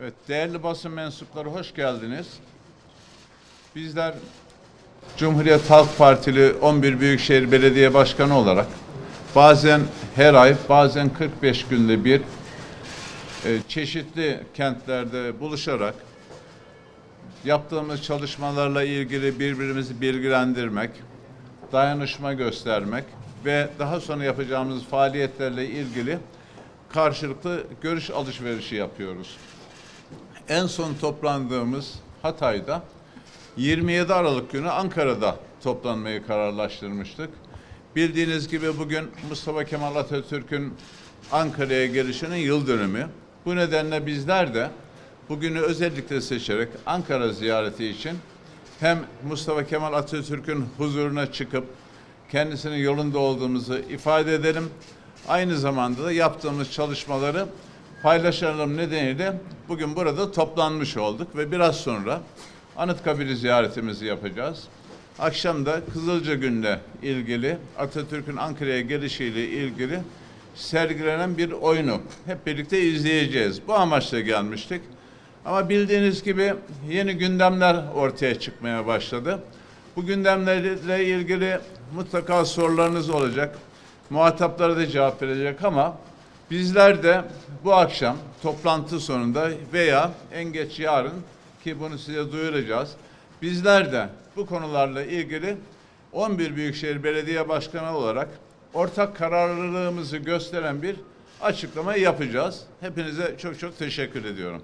Evet, değerli basın mensupları hoş geldiniz. Bizler Cumhuriyet Halk Partili 11 Büyükşehir Belediye Başkanı olarak bazen her ay, bazen 45 günde bir e, çeşitli kentlerde buluşarak yaptığımız çalışmalarla ilgili birbirimizi bilgilendirmek, dayanışma göstermek ve daha sonra yapacağımız faaliyetlerle ilgili karşılıklı görüş alışverişi yapıyoruz. En son toplandığımız Hatay'da 27 Aralık günü Ankara'da toplanmayı kararlaştırmıştık. Bildiğiniz gibi bugün Mustafa Kemal Atatürk'ün Ankara'ya gelişinin yıl dönümü. Bu nedenle bizler de bugünü özellikle seçerek Ankara ziyareti için hem Mustafa Kemal Atatürk'ün huzuruna çıkıp kendisinin yolunda olduğumuzu ifade edelim. Aynı zamanda da yaptığımız çalışmaları paylaşalım nedeniyle bugün burada toplanmış olduk ve biraz sonra Anıtkabir'i ziyaretimizi yapacağız. Akşam da Kızılca Gün'le ilgili Atatürk'ün Ankara'ya gelişiyle ilgili sergilenen bir oyunu hep birlikte izleyeceğiz. Bu amaçla gelmiştik. Ama bildiğiniz gibi yeni gündemler ortaya çıkmaya başladı. Bu gündemlerle ilgili mutlaka sorularınız olacak. Muhataplara da cevap verecek ama bizler de bu akşam toplantı sonunda veya en geç yarın ki bunu size duyuracağız. Bizler de bu konularla ilgili 11 Büyükşehir Belediye Başkanı olarak ortak kararlılığımızı gösteren bir açıklama yapacağız. Hepinize çok çok teşekkür ediyorum.